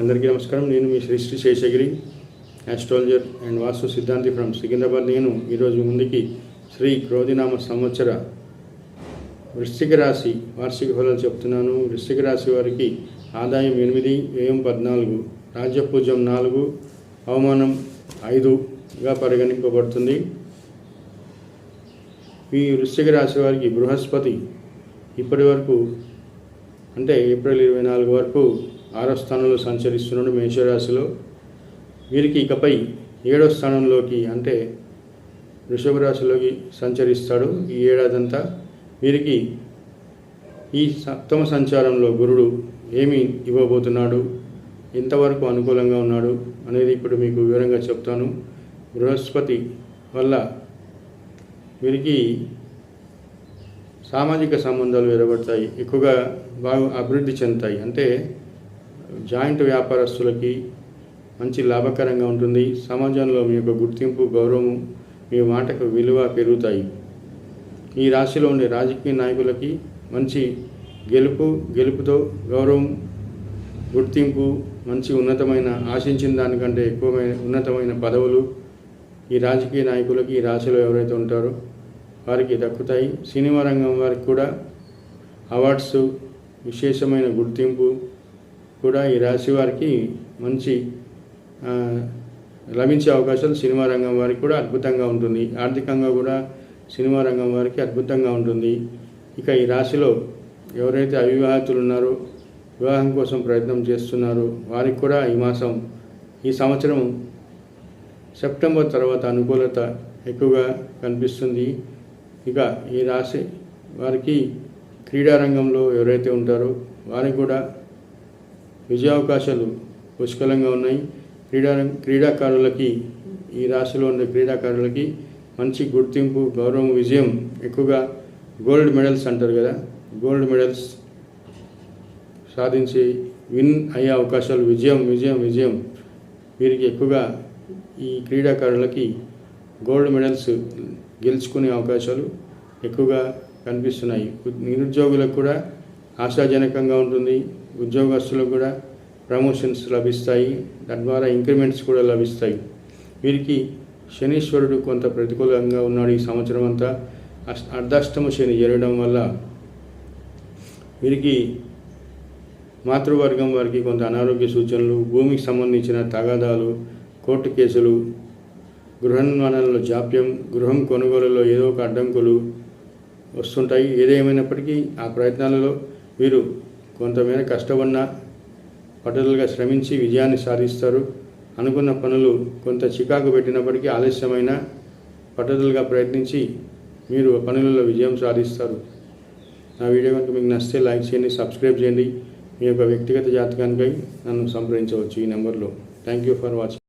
అందరికీ నమస్కారం. నేను మీ Shri Shri Seshagiri astrologer and vastu siddhanti from Secunderabad. నేను ఈరోజు ముందుకి శ్రీ క్రోధినామ సంవత్సర వృశ్చిక రాశి వార్షిక ఫలాలు చెప్తున్నాను. వృశ్చిక రాశి వారికి ఆదాయం ఎనిమిది వ్యయం పద్నాలుగు రాజ్యపూజ్యం నాలుగు అవమానం ఐదుగా పరిగణింపబడుతుంది. ఈ వృశ్చిక రాశి వారికి బృహస్పతి ఇప్పటి వరకు అంటే ఏప్రిల్ ఇరవై నాలుగు వరకు ఆరో స్థానంలో సంచరిస్తున్నాడు మేషరాశిలో. వీరికి ఇకపై ఏడో స్థానంలోకి అంటే వృషభ రాశిలోకి సంచరిస్తాడు ఈ ఏడాదంతా. వీరికి ఈ సప్తమ సంచారంలో గురుడు ఏమి ఇవ్వబోతున్నాడు ఎంతవరకు అనుకూలంగా ఉన్నాడు అనేది ఇప్పుడు మీకు వివరంగా చెప్తాను. బృహస్పతి వల్ల వీరికి సామాజిక సంబంధాలు ఏర్పడతాయి ఎక్కువగా బాగా అభివృద్ధి చెందుతాయి. అంటే జాయింట్ వ్యాపారస్తులకి మంచి లాభకరంగా ఉంటుంది. సమాజంలో మీ యొక్క గుర్తింపు గౌరవం మీ మాటకు విలువ పెరుగుతాయి. ఈ రాశిలో ఉండే రాజకీయ నాయకులకి మంచి గెలుపు గెలుపుతో గౌరవం గుర్తింపు మంచి ఉన్నతమైన ఆశించిన దానికంటే ఎక్కువమైన ఉన్నతమైన పదవులు ఈ రాజకీయ నాయకులకి ఈ రాశిలో ఎవరైతే ఉంటారో వారికి దక్కుతాయి. సినిమా రంగం వారికి కూడా అవార్డ్స్ విశేషమైన గుర్తింపు కూడా ఈ రాశి వారికి మంచి లభించే అవకాశాలు సినిమా రంగం వారికి కూడా అద్భుతంగా ఉంటుంది. ఆర్థికంగా కూడా సినిమా రంగం వారికి అద్భుతంగా ఉంటుంది. ఇక ఈ రాశిలో ఎవరైతే అవివాహితులు ఉన్నారో వివాహం కోసం ప్రయత్నం చేస్తున్నారో వారికి కూడా ఈ మాసం ఈ సంవత్సరం సెప్టెంబర్ తర్వాత అనుకూలత ఎక్కువగా కనిపిస్తుంది. ఇక ఈ రాశి వారికి క్రీడా రంగంలో ఎవరైతే ఉంటారో వారికి కూడా విజయావకాశాలు పుష్కలంగా ఉన్నాయి. క్రీడా క్రీడాకారులకి ఈ రాశిలో ఉండే క్రీడాకారులకి మంచి గుర్తింపు గౌరవం విజయం ఎక్కువగా గోల్డ్ మెడల్స్ అంటారు కదా. గోల్డ్ మెడల్స్ సాధించి విన్ అయ్యే అవకాశాలు విజయం విజయం విజయం. వీరికి ఎక్కువగా ఈ క్రీడాకారులకి గోల్డ్ మెడల్స్ గెలుచుకునే అవకాశాలు ఎక్కువగా కనిపిస్తున్నాయి. నిరుద్యోగులకు కూడా ఆశాజనకంగా ఉంటుంది. ఉద్యోగస్తులకు కూడా ప్రమోషన్స్ లభిస్తాయి. తద్వారా ఇంక్రిమెంట్స్ కూడా లభిస్తాయి. వీరికి శనీశ్వరుడు కొంత ప్రతికూలంగా ఉన్నాడు ఈ సంవత్సరం అంతా. అర్ధాష్టమ శని జరగడం వల్ల వీరికి మాతృవర్గం వారికి కొంత అనారోగ్య సూచనలు భూమికి సంబంధించిన తగాదాలు కోర్టు కేసులు గృహనిర్మాణంలో జాప్యం గృహం కొనుగోలులో ఏదో ఒక అడ్డంకులు వస్తుంటాయి. ఏదేమైనప్పటికీ ఆ ప్రయత్నాలలో వీరు కొంతమేర కష్టపడినా పట్టుదలగా శ్రమించి విజయాన్ని సాధిస్తారు. అనుకున్న పనులు కొంత చికాకు పెట్టినప్పటికీ ఆలస్యమైన పట్టుదలగా ప్రయత్నించి మీరు పనులలో విజయం సాధిస్తారు. నా వీడియో కనుక మీకు నచ్చితే లైక్ చేయండి సబ్స్క్రైబ్ చేయండి. మీ యొక్క వ్యక్తిగత జాతకానికై నన్ను సంప్రదించవచ్చు ఈ నెంబర్లో. Thank you for watching.